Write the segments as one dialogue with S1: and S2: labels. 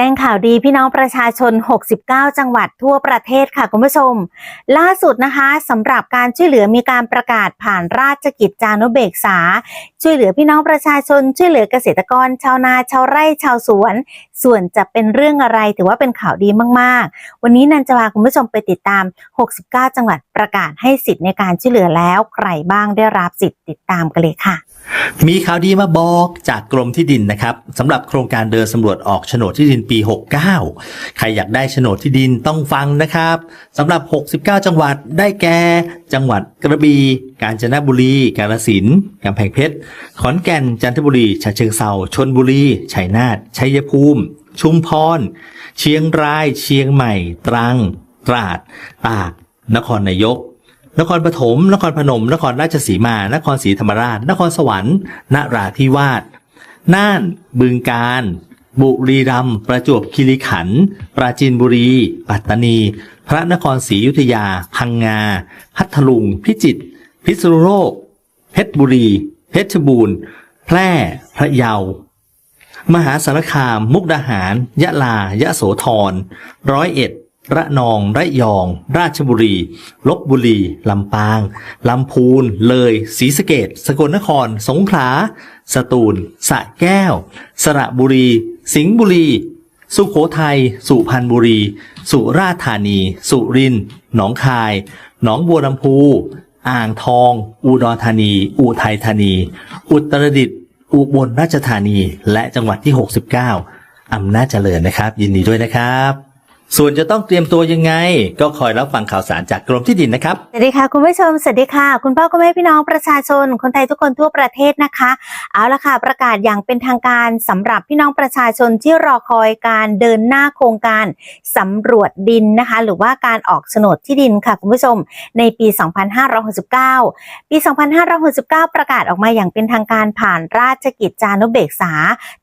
S1: จ้งข่าวดีพี่น้องประชาชน 69 จังหวัดทั่วประเทศค่ะคุณผู้ชม ล่าสุดนะคะสำหรับการช่วยเหลือมีการประกาศผ่านราชกิจจานุเบกษา ช่วยเหลือพี่น้องประชาชน ช่วยเหลือเกษตรกร ชาวนาชาวไร่ชาวสวน ส่วนจะเป็นเรื่องอะไรถือว่าเป็นข่าวดีมากๆ วันนี้นันจะพาคุณผู้ชมไปติดตาม 69 จังหวัดประกาศให้สิทธิ์ในการช่วยเหลือแล้วใครบ้างได้รับสิทธิ์ติดตามกันเลยค่ะ
S2: มีข่าวดีมาบอกจากกรมที่ดินนะครับสำหรับโครงการเดินสำรวจออกโฉนดที่ดินปี 69 ใครอยากได้โฉนดที่ดินต้องฟังนะครับสำหรับ 69 จังหวัดได้แก่ จังหวัดกระบี่กาญจนบุรี กาฬสินธุ์กำแพงเพชร ขอนแก่น จันทบุรีฉะเชิงเซาชนบุรี ชัยนาทชัยภูมิ ชุมพร เชียงราย เชียงใหม่ ตรัง ตราด ตาก นครนายก นครปฐม นครพนม นครราชสีมา นครศรีธรรมราช นครสวรรค์ นราธิวาส น่าน บึงกาฬ บุรีรัมย์ ประจวบคีรีขันธ์ ปราจีนบุรี ปัตตานี พระนครศรีอยุธยา พังงา พัทลุง พิจิตร พิษณุโลก เพชรบุรี เพชรบูรณ์ แพร่ พระเยา มหาสารคาม มุกดาหาร ยะลา ยะโสธร ร้อยเอ็ด ระนอง ระยอง ราชบุรี ลบบุรี ลำปาง ลำพูน เลยศรีสะเกดสกลนคร สงขลา สตูลสระแก้ว สระบุรี สิงห์บุรี สุโขทัย สุพรรณบุรี สุราษฎร์ธานี สุรินทร์ หนองคาย หนองบัวลำพู อ่างทอง อุดรธานี อุทัยธานี อุตรดิตถ์ อุบลราชธานี และจังหวัดที่ 69อำนาจเจริญนะครับ ยินดีด้วยนะครับ ส่วนจะต้องเตรียมตัวยังไง ก็คอยรับฟังข่าวสารจากกรมที่ดินนะครับ
S1: สวัสดีค่ะคุณผู้ชม สวัสดีค่ะ คุณพ่อคุณแม่พี่น้องประชาชน คนไทยทุกคนทั่วประเทศนะคะ เอาละค่ะ ประกาศอย่างเป็นทางการสำหรับพี่น้องประชาชนที่รอคอยการเดินหน้าโครงการสำรวจดินนะคะ หรือว่าการออกโฉนดที่ดินค่ะคุณผู้ชม ในปี 2569 ปี 2569 ประกาศออกมาอย่างเป็นทางการผ่านราชกิจจานุเบกษา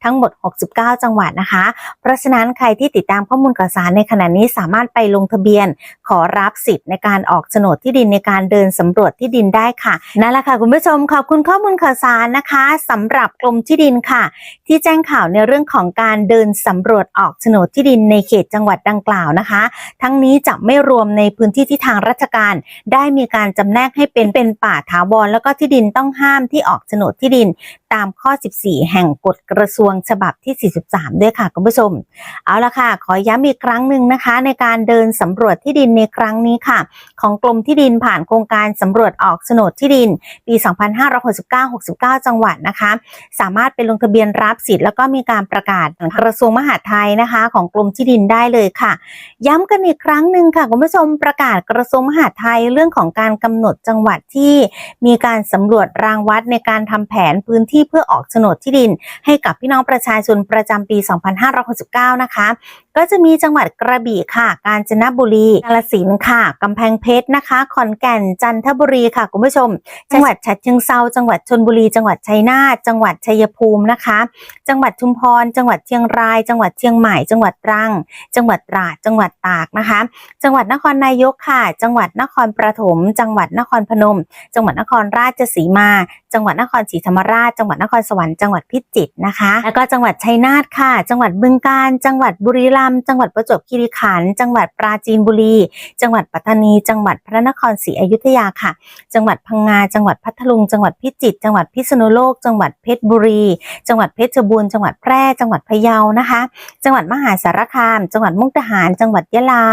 S1: ทั้งหมด 69 จังหวัดนะคะ เพราะฉะนั้นใครที่ติดตามข้อมูลข่าวสารในขณะนี้สามารถไปลงทะเบียน ขอรับสิทธิ์ในการออกโฉนดที่ดินในการเดินสำรวจที่ดินได้ค่ะนั่นแหละค่ะคุณผู้ชมขอบคุณข้อมูลข่าวสารนะคะสำหรับกรมที่ดินค่ะ ที่แจ้งข่าวในเรื่องของการเดินสำรวจออกโฉนดที่ดินในเขตจังหวัดดังกล่าวนะคะ ทั้งนี้จะไม่รวมในพื้นที่ที่ทางราชการ ได้มีการจำแนกให้เป็นเป็นป่าถาวรแล้วก็ที่ดินต้องห้ามที่ออกโฉนดที่ดิน ตามข้อ 14 แห่งกฎกระทรวงฉบับที่ 43 ด้วยค่ะคุณผู้ชม เอาละค่ะ ขอย้ำอีกครั้งหนึ่งนะคะในการเดินสำรวจที่ดินในครั้งนี้ค่ะ ของกรมที่ดินผ่านโครงการสำรวจออกโฉนดที่ดิน ปี 2569-69 จังหวัดนะคะ สามารถไปลงทะเบียนรับสิทธิ์แล้วก็มีการประกาศกระทรวงมหาดไทยนะคะ ของกรมที่ดินได้เลยค่ะ ย้ำกันอีกครั้งหนึ่งค่ะคุณผู้ชมประกาศกระทรวงมหาดไทยเรื่องของการกำหนดจังหวัดที่มีการสำรวจรางวัดในการทำแผนพื้นที่เพื่อออกโฉนดที่ดิน ให้กับพี่น้องประชาชนประจำปี 2569 นะคะ ก็จะมีจังหวัดกระบี่ค่ะ กาญจนบุรีกาฬสินธุ์ค่ะกำแพงเพชรนะคะ ขอนแก่นจันทบุรีค่ะคุณผู้ชม จังหวัดฉะเชิงเซาจังหวัดชนบุรี จังหวัดชัยนาทจังหวัดชัยภูมินะคะ จังหวัดชุมพร จังหวัดเชียงราย จังหวัดเชียงใหม่ จังหวัดตรัง จังหวัดตราดจังหวัดตากนะคะ จังหวัดนครนายกค่ะ จังหวัดนครปฐมจังหวัดนครพนม จังหวัดนครราชสีมาจังหวัดนครศรีธรรมราช จังหวัดนครสวรรค์ จังหวัดพิจิตรนะคะ แล้วก็จังหวัดชัยนาทค่ะ จังหวัดบึงกาฬ จังหวัดบุรีรัมย์ จังหวัดประจวบคีรีขันธ์ จังหวัดปราจีนบุรี จังหวัดปัตตานี จังหวัดพระนครศรีอยุธยาค่ะ จังหวัดพังงา จังหวัดพัทลุง จังหวัดพิจิตร จังหวัดพิษณุโลก จังหวัดเพชรบุรี จังหวัดเพชรบูรณ์ จังหวัดแพร่ จังหวัดพะเยา นะคะ จังหวัดมหาสารคาม จังหวัดมุกดาหาร จังหวัดยะลา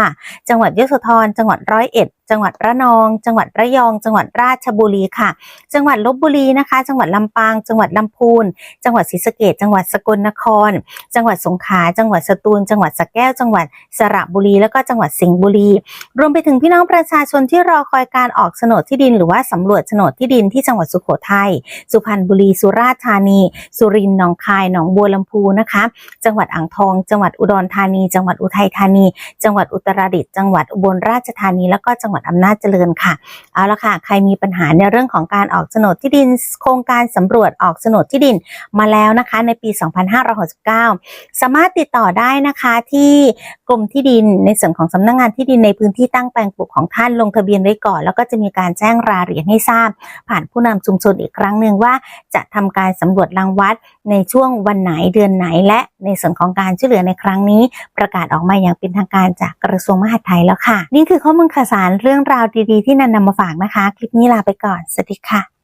S1: จังหวัดยโสธร จังหวัดร้อยเอ็ด จังหวัดระนอง จังหวัดระยอง จังหวัดราชบุรีค่ะ จังหวัดลบบุรีนะคะ จังหวัดลำปาง จังหวัดลำพูน จังหวัดศรีสะเกษจังหวัดสกลนคร จังหวัดสงขลา จังหวัดสตูล จังหวัดสระแก้ว จังหวัดสระบุรี แล้วก็จังหวัดสิงห์บุรี รวมไปถึงพี่น้องประชาชนที่รอคอยการออกโฉนดที่ดิน หรือว่าสำรวจโฉนดที่ดินที่จังหวัดสุโขทัย สุพรรณบุรี สุราษฎร์ธานี สุรินทร์ หนองคาย หนองบัวลำพูนะคะ จังหวัดอ่างทอง จังหวัดอุดรธานี จังหวัดอุทัยธานี จังหวัดอุตรดิตถ์ จังหวัดอุบลราชธานี แล้วก็จังหวัดวัดอำนาจเจริญค่ะ เอาละค่ะ ใครมีปัญหาในเรื่องของการออกโฉนดที่ดิน โครงการสำรวจออกโฉนดที่ดินมาแล้วนะคะ ในปี 2569 สามารถติดต่อได้นะคะที่กรมที่ดินในส่วนของสำนักงานที่ดินในพื้นที่ตั้งแปลงปลูกของท่านลงทะเบียนไว้ก่อน แล้วก็จะมีการแจ้งรายละเอียดให้ทราบ ผ่านผู้นำชุมชนอีกครั้งหนึ่งว่า จะทำการสำรวจรังวัดในช่วงวันไหนเดือนไหน และในส่วนของการช่วยเหลือในครั้งนี้ ประกาศออกมาอย่างเป็นทางการจากกระทรวงมหาดไทยแล้วค่ะ นี่คือข้อมูลข่าวสารเรื่องราวดีๆที่นันนำมาฝากนะคะ คลิปนี้ลาไปก่อน สวัสดีค่ะ